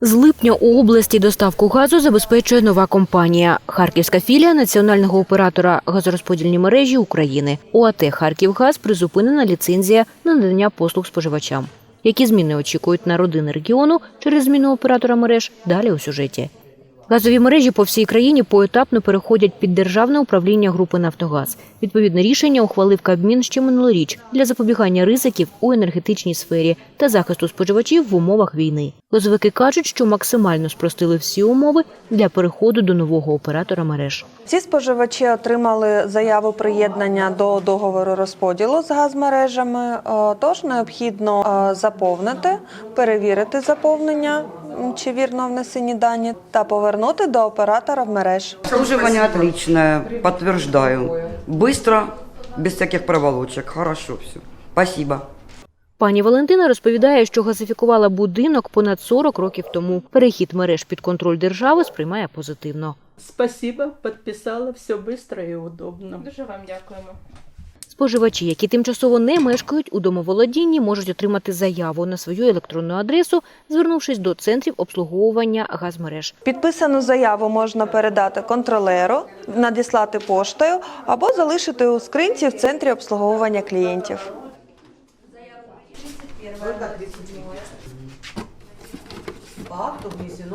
З липня у області доставку газу забезпечує нова компанія Харківська філія національного оператора газорозподільні мережі України. ОАТ Харківгаз призупинена ліцензія на надання послуг споживачам. Які зміни очікують на родини регіону через зміну оператора мереж? Далі у сюжеті. Газові мережі по всій країні поетапно переходять під державне управління групи Нафтогаз. Відповідне рішення ухвалив Кабмін ще минулоріч для запобігання ризиків у енергетичній сфері та захисту споживачів в умовах війни. Газовики кажуть, що максимально спростили всі умови для переходу до нового оператора мереж. Ці споживачі отримали заяву приєднання до договору розподілу з газмережами. Е, Тож необхідно е, заповнити, перевірити заповнення, чи вірно внесені дані, та повернути до оператора в мереж. Обслуживание отличное, подтверждаю. Быстро, без всяких проволочек. Хорошо все. Спасибо. Пані Валентина розповідає, що газифікувала будинок понад 40 років тому. Перехід мереж під контроль держави сприймає позитивно. Спасибо, подписала, все быстро и удобно. Дуже вам дякуємо. Споживачі, які тимчасово не мешкають у домоволодінні, можуть отримати заяву на свою електронну адресу, звернувшись до центрів обслуговування газмереж. Підписану заяву можна передати контролеру, надіслати поштою або залишити у скринці в центрі обслуговування клієнтів.